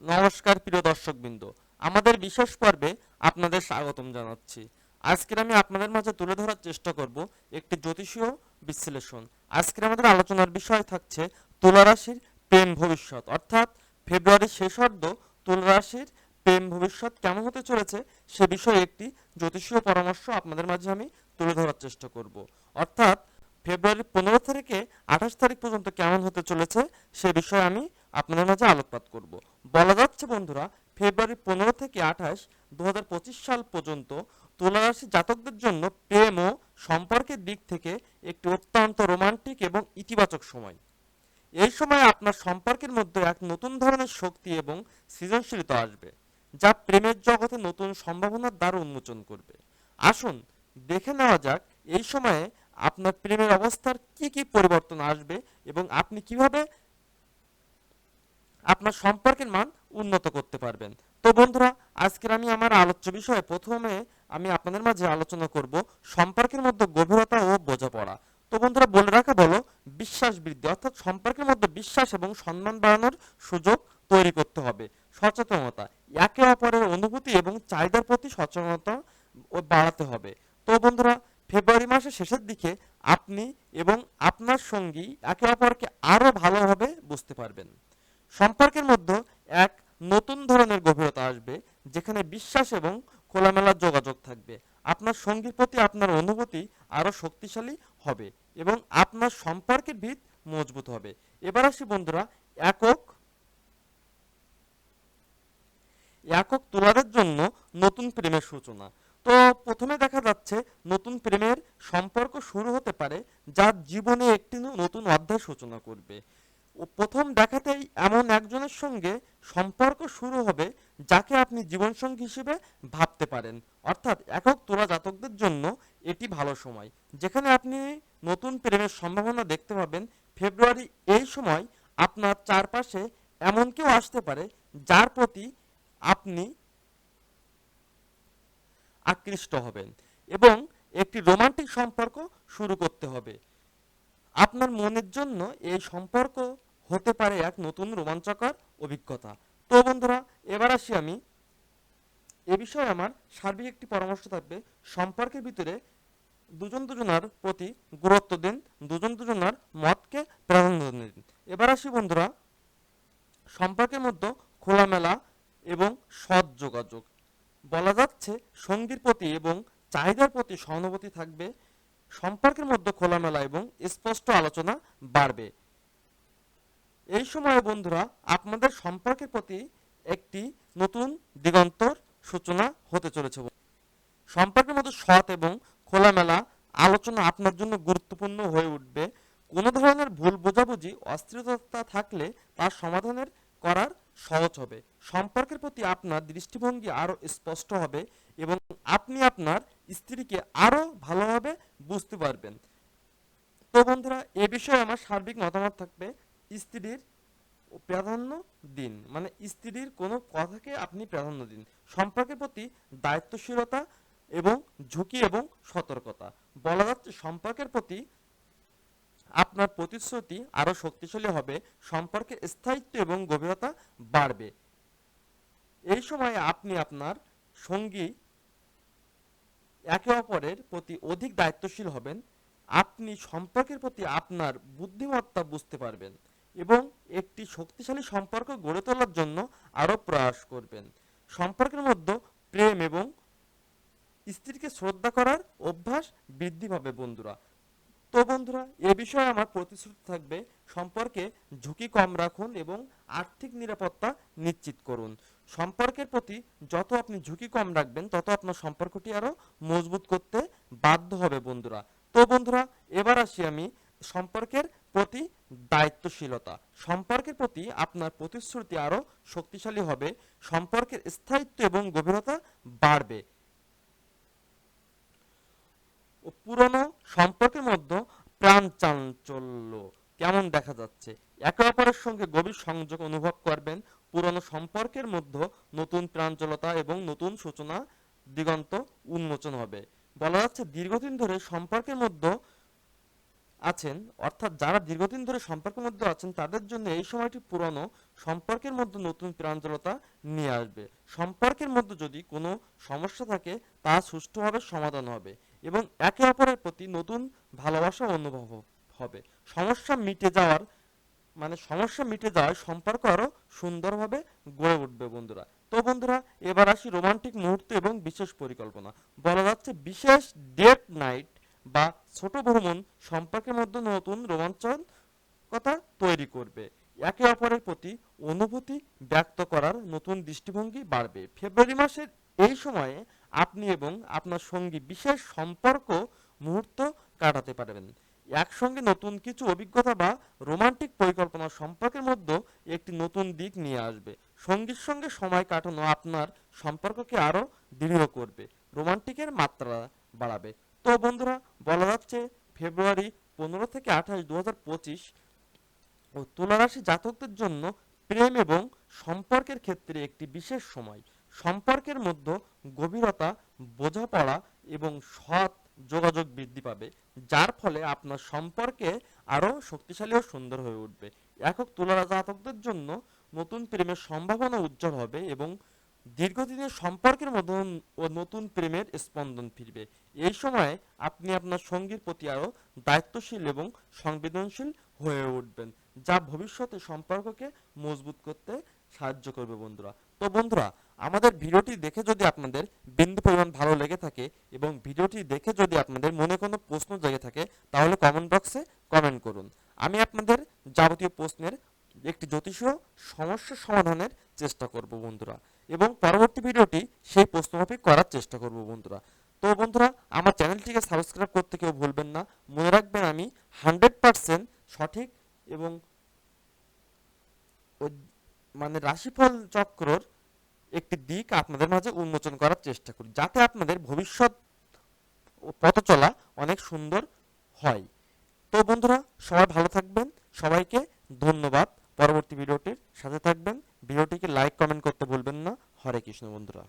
নমস্কার প্রিয় দর্শকবৃন্দ। আমাদের বিশেষ পর্বে আপনাদের স্বাগতম জানাচ্ছি। আজকের আমি আপনাদের মাঝে তুলে ধরার চেষ্টা করব একটি জ্যোতিষীয় বিশ্লেষণ। আজকের আমাদের আলোচনার বিষয় থাকছে তুলা রাশির প্রেম ভবিষ্যৎ। অর্থাৎ ফেব্রুয়ারির শেষার্ধ তুলা রাশির প্রেম ভবিষ্যৎ কেমন হতে চলেছে সে বিষয়ে একটি জ্যোতিষীয় পরামর্শ আপনাদের মাঝে আমি তুলে ধরার চেষ্টা করব। অর্থাৎ ফেব্রুয়ারি পনেরো তারিখে আঠাশ তারিখ পর্যন্ত কেমন হতে চলেছে সে বিষয়ে আমি আপনাদের মাঝে আলোকপাত করব। বলা যাচ্ছে বন্ধুরা, ফেব্রুয়ারি পনেরো থেকে আঠাশ দু সাল পর্যন্ত তুলা রাশি জাতকদের জন্য প্রেম ও সম্পর্কের দিক থেকে একটি অত্যন্ত রোমান্টিক এবং ইতিবাচক সময়। এই সময় আপনার সম্পর্কের মধ্যে এক নতুন ধরনের শক্তি এবং সৃজনশীলতা আসবে, যা প্রেমের জগতে নতুন সম্ভাবনার দ্বার উন্মোচন করবে। আসুন, দেখে নেওয়া যাক এই সময়ে আপনার প্রেমের অবস্থার কি কি পরিবর্তন আসবে এবং আপনি কীভাবে আপনার সম্পর্কের মান উন্নত করতে পারবেন। তো বন্ধুরা, আজকের আমি আমার আলোচ্য বিষয়ে প্রথমে আমি আপনাদের মাঝে আলোচনা করব সম্পর্কের মধ্যে গভীরতা ও বোঝাপড়া। তো বন্ধুরা, বলে রাখা বলো বিশ্বাস বৃদ্ধি অর্থাৎ সম্পর্কের মধ্যে বিশ্বাস এবং সম্মান বাড়ানোর সুযোগ তৈরি করতে হবে। সচেতনতা, একে অপরের অনুভূতি এবং চাহিদার প্রতি সচেতনতা বাড়াতে হবে। তো বন্ধুরা, ফেব্রুয়ারি মাসের শেষের দিকে আপনি এবং আপনার সঙ্গী একে অপরকে আরও ভালোভাবে বুঝতে পারবেন। সম্পর্কের মধ্যে এক নতুন ধরনের গভীরতা আসবে, যেখানে বিশ্বাস এবং খোলামেলা যোগাযোগ থাকবে। আপনার সঙ্গীর প্রতি আপনার অনুভূতি আরও শক্তিশালী হবে এবং আপনার সম্পর্কের ভিত মজবুত হবে। এবার আসি বন্ধুরা, একক একক তোলাদের জন্য নতুন প্রেমের সূচনা। তো প্রথমে দেখা যাচ্ছে নতুন প্রেমের সম্পর্ক শুরু হতে পারে যার জীবনে একটি নতুন অধ্যায় সূচনা করবে। প্রথম দেখাতেই এমন একজনের সঙ্গে সম্পর্ক শুরু হবে যাকে আপনি জীবনসঙ্গী হিসেবে ভাবতে পারেন। অর্থাৎ একক তোলা জাতকদের জন্য এটি ভালো সময়। যেখানে আপনি নতুন প্রেমের সম্ভাবনা দেখতে পাবেন। ফেব্রুয়ারি এই সময় আপনার চারপাশে এমন কেউ আসতে পারে যার প্রতি আপনি আকৃষ্ট হবেন এবং একটি রোমান্টিক সম্পর্ক শুরু করতে হবে। আপনার মনের জন্য এই সম্পর্ক হতে পারে এক নতুন রোমাঞ্চকর অভিজ্ঞতা। তো বন্ধুরা, এবার আসি আমি। এ বিষয়ে আমার সার্বিক একটি পরামর্শ থাকবে। সম্পর্কের ভিতরে দুজন দুজনার প্রতি গুরুত্ব দিন, দুজন দুজনার মতকে প্রাধান্য দিন। এবার আসি বন্ধুরা, সম্পর্কের মধ্যে খোলামেলা এবং সৎ যোগাযোগ। বলা যাচ্ছে, সঙ্গীর প্রতি এবং চাহিদার প্রতি সহানুভূতি থাকবে, সম্পর্কের মধ্যে খোলামেলা এবং স্পষ্ট আলোচনা বাড়বে। এই সময়ে বন্ধুরা, আপনাদের সম্পর্কের প্রতি একটি নতুন দিগন্তর সূচনা হতে চলেছে। সম্পর্কের মধ্যে সৎ এবং খোলামেলা আলোচনা আপনার জন্য গুরুত্বপূর্ণ হয়ে উঠবে। কোনো ধরনের ভুল বোঝাবুঝি, অস্থিরতা থাকলে তার সমাধানের করার সহজ হবে। সম্পর্কের প্রতি আপনার দৃষ্টিভঙ্গি আরও স্পষ্ট হবে এবং আপনি আপনার স্ত্রীকে আরও ভালোভাবে বুঝতে পারবেন। তো বন্ধুরা, এ বিষয়ে আমার সার্বিক মতামত থাকবে। স্ত্রীর প্রাধান্য দিন। মানে স্ত্রীর কোনো কথাকে আপনি প্রাধান্য দিন। সম্পর্কের প্রতি দায়িত্বশীলতা এবং ঝুঁকি এবং সতর্কতা। বলা যাচ্ছে সম্পর্কের প্রতি আপনার প্রতিশ্রুতি আরও শক্তিশালী হবে সম্পর্কের স্থায়িত্ব এবং গভীরতা বাড়বে। এই সময়ে আপনি আপনার সঙ্গী একে অপরের প্রতি অধিক দায়িত্বশীল হবেন। আপনি সম্পর্কের প্রতি আপনার বুদ্ধিমত্তা বুঝতে পারবেন। এবং একটি শক্তিশালী সম্পর্ক গড়ে তোলার জন্য আরও প্রয়াস করবেন। সম্পর্কের মধ্যে প্রেম এবং স্ত্রীকে শ্রদ্ধা করার অভ্যাস বৃদ্ধি পাবে বন্ধুরা। তো বন্ধুরা, এ বিষয়ে আমার প্রতিশ্রুতি থাকবে, সম্পর্কে ঝুঁকি কম রাখুন এবং আর্থিক নিরাপত্তা নিশ্চিত করুন। সম্পর্কের প্রতি যত আপনি ঝুঁকি কম রাখবেন, তত আপনার সম্পর্কটি আরও মজবুত করতে বাধ্য হবে বন্ধুরা। তো বন্ধুরা, এবার আসি আমি সম্পর্কের প্রতি দায়িত্বশীলতা। সম্পর্কের প্রতি আপনার প্রতিশ্রুতি আরও শক্তিশালী হবে। সম্পর্কের স্থায়িত্ব এবং গভীরতা বাড়বে। পুরনো সম্পর্কের মধ্যে প্রাণ চাঞ্চল্য কেমন দেখা যাচ্ছে? একে অপরের সঙ্গে গভীর সংযোগ অনুভব করবেন। পুরনো সম্পর্কের মধ্যে নতুন প্রাঞ্চলতা এবং নতুন সূচনা দিগন্ত উন্মোচন হবে। বলা যাচ্ছে, দীর্ঘদিন ধরে সম্পর্কের মধ্যে আছেন, অর্থাৎ যারা দীর্ঘদিন ধরে সম্পর্কের মধ্যে আছেন, তাদের জন্য এই সময়টি পুরনো। সম্পর্কের মধ্যে নতুন প্রাঞ্জলতা নিয়ে আসবে। সম্পর্কের মধ্যে যদি কোনো সমস্যা থাকে, তা সুষ্ঠুভাবে সমাধান হবে এবং একে অপরের প্রতি নতুন ভালোবাসা অনুভব হবে। সমস্যা মিটে যাওয়ার মানে সমস্যা মিটে যাওয়ায় সম্পর্ক আরও সুন্দরভাবে গড়ে উঠবে বন্ধুরা। তো বন্ধুরা, এবার আসি রোমান্টিক মুহূর্ত এবং বিশেষ পরিকল্পনা। বলা যাচ্ছে বিশেষ ডেট নাইট বা ছোট ভ্রমণ সম্পর্কের মধ্যে নতুন রোমাঞ্চন কথা তৈরি করবে। একে অপরের প্রতি অনুভূতি ব্যক্ত করার নতুন দৃষ্টিভঙ্গি বাড়বে। ফেব্রুয়ারি মাসের এই সময়ে আপনি এবং আপনার সঙ্গী বিশেষ সম্পর্ক মুহূর্ত কাটাতে পারবেন। একসঙ্গে নতুন কিছু অভিজ্ঞতা বা রোমান্টিক পরিকল্পনা সম্পর্কের মধ্যে একটি নতুন দিক নিয়ে আসবে। সঙ্গীর সঙ্গে সময় কাটানো আপনার সম্পর্ককে আরও দৃঢ় করবে। রোমান্টিকের মাত্রা বাড়াবে। তো বন্ধুরা, বলা যাচ্ছে ফেব্রুয়ারি পনেরো থেকে আঠাশ দু হাজার পঁচিশ ও তুলারাশি জাতকদের জন্য প্রেম এবং সম্পর্কের ক্ষেত্রে একটি বিশেষ সময়। সম্পর্কের মধ্যে গভীরতা, বোঝাপড়া এবং সৎ যোগাযোগ বৃদ্ধি পাবে, যার ফলে আপনার সম্পর্কে আরও শক্তিশালী ও সুন্দর হয়ে উঠবে। একক তুলারা জাতকদের জন্য নতুন প্রেমের সম্ভাবনা উজ্জ্বল হবে এবং দীর্ঘদিনের সম্পর্কের মধ্যে ও নতুন প্রেমের স্পন্দন ফিরবে। এই সময়ে আপনি আপনার সঙ্গীর প্রতি আরও দায়িত্বশীল এবং সংবেদনশীল হয়ে উঠবেন, যা ভবিষ্যতে সম্পর্ককে মজবুত করতে সাহায্য করবে বন্ধুরা। তো বন্ধুরা, আমাদের ভিডিওটি দেখে যদি আপনাদের বিন্দু পরিমাণ ভালো লেগে থাকে এবং ভিডিওটি দেখে যদি আপনাদের মনে কোনো প্রশ্ন জেগে থাকে, তাহলে কমেন্ট বক্সে কমেন্ট করুন। আমি আপনাদের যাবতীয় প্রশ্নের একটি জ্যোতিষীয় সমস্যা সমাধানের চেষ্টা করব বন্ধুরা। এবং পরবর্তী ভিডিওটি সেই প্রশ্নমাফিক করার চেষ্টা করব বন্ধুরা। তো বন্ধুরা, আমার চ্যানেলটিকে সাবস্ক্রাইব করতে কেউ ভুলবেন না। মনে রাখবেন আমি হান্ড্রেড পারসেন্ট সঠিক এবং মানে রাশিফল চক্রর একটি দিক আপনাদের মাঝে উন্মোচন করার চেষ্টা করি, যাতে আপনাদের ভবিষ্যৎ পথ চলা অনেক সুন্দর হয়। তো বন্ধুরা, সবাই ভালো থাকবেন। সবাইকে ধন্যবাদ। পরবর্তী ভিডিওটির সাথে থাকবেন। ভিডিওটিকে লাইক কমেন্ট করতে ভুলবেন না। হরে কৃষ্ণ বন্ধুরা।